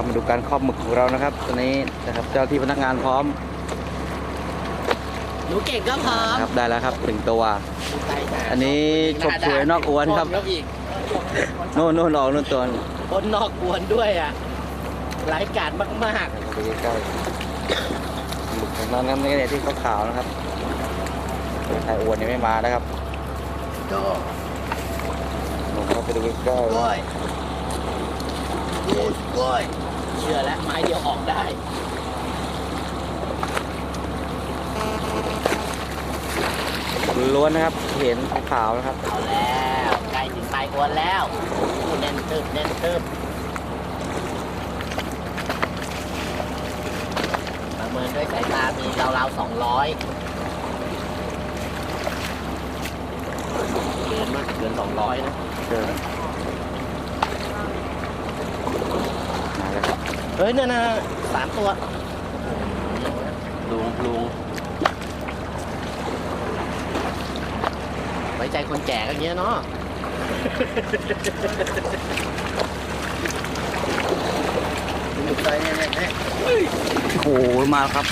ครับมาดูการครอบหมึกของเรานะครับตอนนี้นะครับเจ้าที่พนักงานพร้อมหนูเก่งก็พร้อมนะครับได้แล้วครับถึงตัวไปจ้ะอันนี้ฉกฉวยนอกอวนครับนอกอีกโน่นโน่นออกโน่นตัวคนนอกอวนด้วยอะรายการมากไปใกล้ๆหมึกของเรานะครับนี่เนี่ยที่ขาวๆนะครับไทยอวนยังไม่มานะครับๆก็ผมเข้าไปดูใกล้ๆกล้ว่าวยกล้วยกล้วย เชื่อแล้วไม้เดียวออกได้ล้วนนะครับ เห็นขาวๆนะครับ เอาแล้วใกล้ถึงปลายอวนแล้วอู้แน่นตึบแน่นตึบประเมินด้วยสายตา มีราวๆสองร้อยเกินมากเกินสองร้อยนะเจอมาแล้วครับ เฮ้ยนั่นนะสามตัวลุงลุงไว้ใจคนแก่ก็เงี้ยเนาะอยู่ใจเนี่ยเนี่ยโอ้โหมาแล้วครับ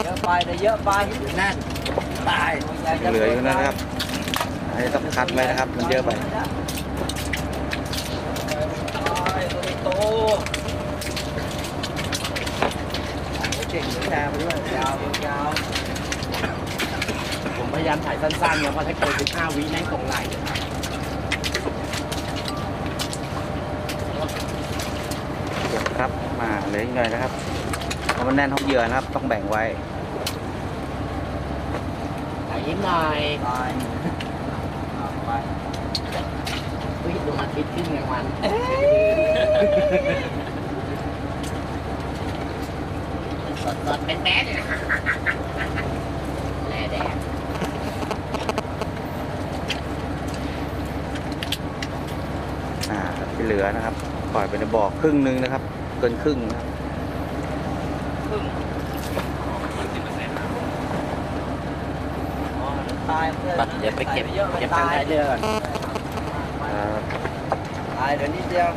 เยอะไป แต่เยอะไปอยู่นั่นตายเหลืออยู่นะครับอันนี้ต้องคัดไว้นะครับ มันเยอะไปโตเก่งแชร์ไปด้วยยาวยาวผมพยายามถ่ายสั้นๆเนี่ยเพราะถ้าเกิน15วิแม่งตรงไหลครับมาเหลืออีกหน่อยนะครับเพราะมันแน่นท้องเหยื่อนะครับ ต้องแบ่งไว้ถ่า ยยิ้มหน่อยไปไปอุ้ยดวงอาทิตย์ขึ้นกลางวันสดสดๆเป็นแบ๊ดเลยนะแล่แดงอ่าที่เหลือนะครับ ปล่อยไปในบ่อครึ่งหนึงนะครับ เกินครึ่งนะครับ ตายเดี๋ยวไปเก็บเก็บทางท้ายเรือก่อนอ่าตายเดี๋ยวนิดเดียว